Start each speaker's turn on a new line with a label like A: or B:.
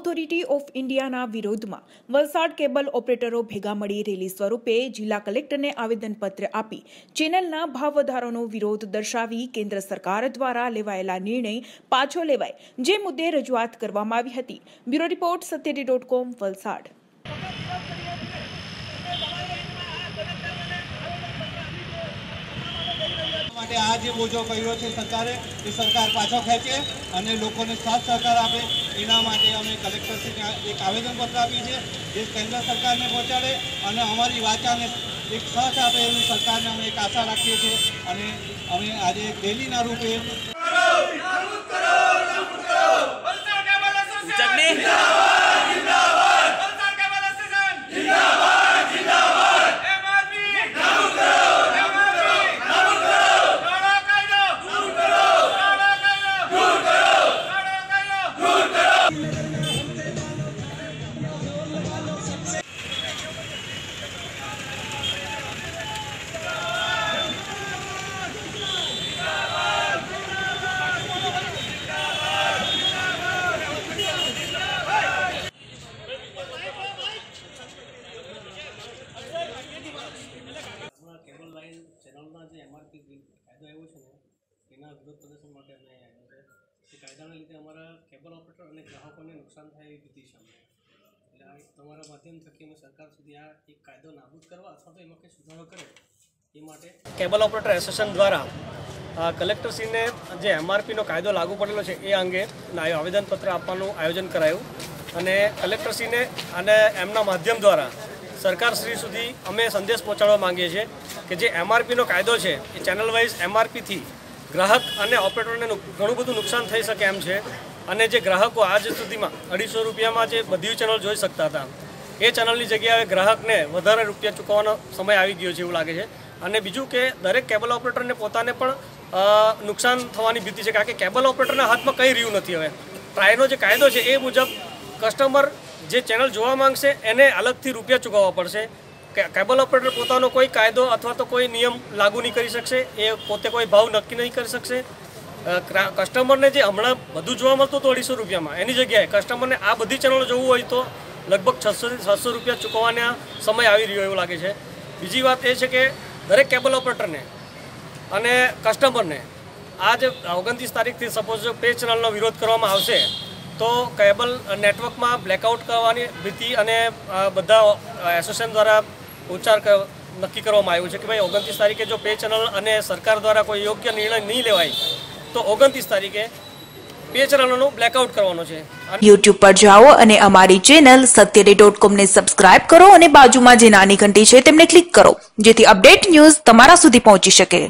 A: Authority of ઇન્ડિયાના વિરોધમાં Valsad cable ઓપરેટરો ભેગા મળી રેલી સ્વરૂપે જિલ્લા કલેક્ટરને આવેદનપત્ર આપી ચેનલના ભાવ વધારાનો વિરોધ દર્શાવી કેન્દ્ર સરકાર દ્વારા લેવાયેલા નિર્ણય પાછો લેવાય જે મુદ્દે રજૂઆત કરવામાં આવી હતી. Bureau report સત્યડી dot com, Valsad.
B: માટે આ જે બોજો કર્યો છે સરકારે, એ સરકાર પાછો ખેંચે અને લોકોને સાથ સહકાર આપે. એના માટે અમે કલેક્ટરશ્રીને એક આવેદનપત્ર આપીએ છીએ જે કેન્દ્ર સરકારને પહોંચાડે અને અમારી વાચાને એક સાથ આપે એવી સરકારને અમે એક આશા રાખીએ છીએ. અને અમે આજે રેલીના રૂપે
C: ચેનલના જે એમઆરપી કાયદો આવ્યો છે ને, એના વિરોધ પ્રદર્શન માટે અમે આવ્યા છે એ કાયદાના લીધે અમારા કેબલ ઓપરેટર અને ગ્રાહકોને નુકસાન થાય એવી ભીતિ છે અમને એટલે આ તમારા માધ્યમ થકી અમે સરકાર સુધી આ એક કાયદો નાબૂદ કરવા અથવા તો એમાં કંઈ સુધારો કરે, એ માટે કેબલ ઓપરેટર એસોસિએશન દ્વારા કલેક્ટરશ્રીને જે એમઆરપીનો કાયદો લાગુ પડેલો છે, એ અંગે આવેદનપત્ર આપવાનું આયોજન કરાયું. અને કલેક્ટરશ્રીને અને એમના માધ્યમ દ્વારા સરકારશ્રી સુધી અમે સંદેશ પહોંચાડવા માગીએ છીએ. કે જે એમઆરપીનો કાયદો છે, એ ચેનલ વાઇઝ એમઆરપીથી ગ્રાહક અને ઓપરેટરને ઘણું બધું નુકસાન થઈ શકે એમ છે. અને જે ગ્રાહકો આજ સુધીમાં અઢીસો રૂપિયામાં જે બધી ચેનલ જોઈ શકતા હતા, એ ચેનલની જગ્યાએ ગ્રાહકને વધારે રૂપિયા ચૂકવવાનો સમય આવી ગયો છે એવું લાગે છે. અને બીજું કે દરેક કેબલ ઓપરેટરને પોતાને પણ નુકસાન થવાની ભીતિ છે. કારણ કે કેબલ ઓપરેટરના હાથમાં કંઈ રહ્યું નથી હવે. ટ્રાયનો જે કાયદો છે, એ મુજબ કસ્ટમર જે ચેનલ જોવા માંગશે, એને અલગથી રૂપિયા ચૂકવવા પડશે. કેબલ ઓપરેટર પોતાનો કોઈ કાયદો અથવા તો કોઈ નિયમ લાગુ નહીં કરી શકશે, એ પોતે કોઈ ભાવ નક્કી નહીં કરી શકશે. કસ્ટમરને જે હમણાં બધું જોવા મળતું હતું અઢીસો રૂપિયામાં, એની જગ્યાએ કસ્ટમરને આ બધી ચેનલો જોવું હોય તો લગભગ છસોથી સાતસો રૂપિયા ચૂકવવાના સમય આવી રહ્યો એવું લાગે છે. બીજી વાત એ છે કે દરેક કેબલ ઓપરેટરને અને કસ્ટમરને આ જે ઓગણત્રીસ તારીખથી સપોઝ જો પે ચેનલનો વિરોધ કરવામાં આવશે, તો કેબલ નેટવર્કમાં બ્લેકઆઉટ કરવાની ભીતિ અને બધા એસોસિએશન દ્વારા ઉચ્ચાર નક્કી કરવામાં આવ્યું છે કે ભાઈ ઓગણત્રીસ તારીખે જો પે ચેનલ અને સરકાર દ્વારા કોઈ યોગ્ય નિર્ણય નહીં લેવાય, તો ઓગણત્રીસ તારીખે પે ચેનલોનું બ્લેકઆઉટ કરવાનો છે.
A: યુટ્યુબ પર જાઓ અને અમારી ચેનલ સત્યરે ડોટ કોમને સબસ્ક્રાઇબ કરો અને બાજુમાં જે નાની ઘંટી છે તેમને ક્લિક કરો, જેથી અપડેટ ન્યૂઝ તમારા સુધી પહોંચી શકે.